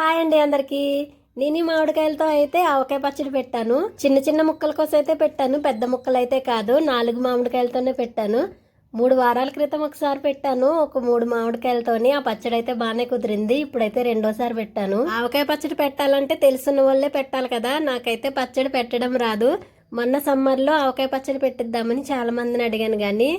Hi అండి అందరికి. నేను ఈ మామిడికాయలతో అయితే ఆవకాయ పచ్చడి పెట్టాను. చిన్న చిన్న ముక్కల కోసం అయితే పెట్టాను. పెద్ద ముక్కలు అయితే కాదు. నాలుగు మామిడికాయలతోనే పెట్టాను. మూడు వారాల క్రితం ఒకసారి పెట్టాను. ఒక మూడు మామిడికాయలతోని ఆ పచ్చడి అయితే బాగానే కుదిరింది. ఇప్పుడైతే రెండోసారి పెట్టాను. ఆవకాయ పచ్చడి పెట్టాలంటే తెలిసిన వాళ్ళే పెట్టాలి కదా. నాకైతే పచ్చడి పెట్టడం రాదు. మొన్న సమ్మర్లో ఆవకాయ పచ్చడి పెట్టిద్దామని చాలా మందిని అడిగాను కానీ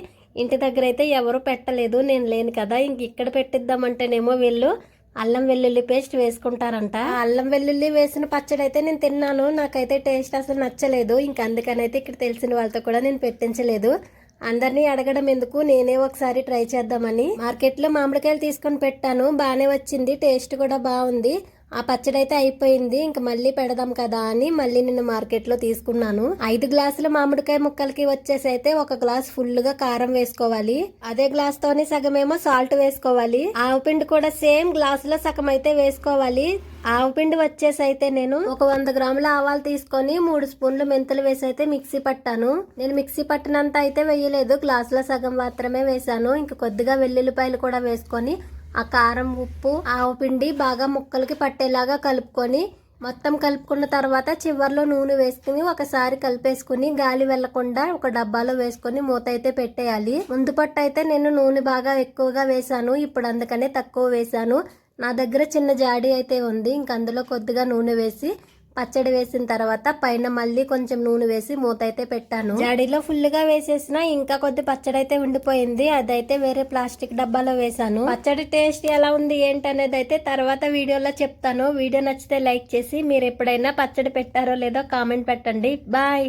ఇంటి దగ్గర అయితే ఎవరు పెట్టలేదు. నేను లేను కదా. ఇంక ఇక్కడ పెట్టిద్దామంటేనేమో వీళ్ళు అల్లం వెల్లుల్లి పేస్ట్ వేసుకుంటారంట. అల్లం వెల్లుల్లి వేసిన పచ్చడి అయితే నేను తిన్నాను. నాకైతే టేస్ట్ అసలు నచ్చలేదు. ఇంక అందుకనైతే ఇక్కడ తెలిసిన వాళ్ళతో కూడా నేను పెట్టించలేదు. అందరినీ అడగడం ఎందుకు? నేనే ఒకసారి ట్రై చేద్దామని. మార్కెట్లో మామిడికాయలు తీసుకొని పెట్టాను. బాగానే వచ్చింది. టేస్ట్ కూడా బాగుంది. ఆ పచ్చడి అయితే అయిపోయింది. ఇంక మళ్ళీ పెడదాం కదా అని మళ్ళీ నిన్న మార్కెట్లో తీసుకున్నాను. ఐదు గ్లాసుల మామిడికాయ ముక్కలకి వచ్చేసి అయితే ఒక గ్లాస్ ఫుల్గా కారం వేసుకోవాలి. అదే గ్లాస్ తోని సగమేమో సాల్ట్ వేసుకోవాలి. ఆవు పిండి కూడా సేమ్ గ్లాస్లో సగం అయితే వేసుకోవాలి. ఆవు పిండి వచ్చేసి అయితే నేను ఒక వంద గ్రాముల ఆవాలు తీసుకొని మూడు స్పూన్లు మెంతులు వేసి అయితే మిక్సీ పట్టాను. నేను మిక్సీ పట్టినంత అయితే వేయలేదు. గ్లాసులో సగం మాత్రమే వేసాను ఇంక కొద్దిగా వెల్లుల్లిపాయలు కూడా వేసుకొని ఆ కారం ఉప్పు ఆవు పిండి బాగా ముక్కలకి పట్టేలాగా కలుపుకొని మొత్తం కలుపుకున్న తర్వాత చివర్లో నూనె వేసుకుని ఒకసారి కలిపేసుకుని గాలి వెళ్ళకుండా ఒక డబ్బాలో వేసుకొని మూత అయితే పెట్టేయాలి. ముందు పట్టు అయితే నేను నూనె బాగా ఎక్కువగా వేసాను ఇప్పుడు అందుకనే తక్కువ వేసాను నా దగ్గర చిన్న జాడీ అయితే ఉంది. ఇంక అందులో కొద్దిగా నూనె వేసి పచ్చడి వేసిన తర్వాత పైన మళ్ళీ కొంచెం నూనె వేసి మూత అయితే పెట్టాను. జాడీలో ఫుల్గా వేసేసిన ఇంకా కొద్ది పచ్చడి అయితే ఉండిపోయింది. అదైతే వేరే ప్లాస్టిక్ డబ్బాలో వేసాను పచ్చడి టేస్ట్ ఎలా ఉంది ఏంటనేది అయితే తర్వాత వీడియోలో చెప్తాను. వీడియో నచ్చితే లైక్ చేసి మీరు ఎప్పుడైనా పచ్చడి పెట్టారో లేదో కామెంట్ పెట్టండి. బాయ్.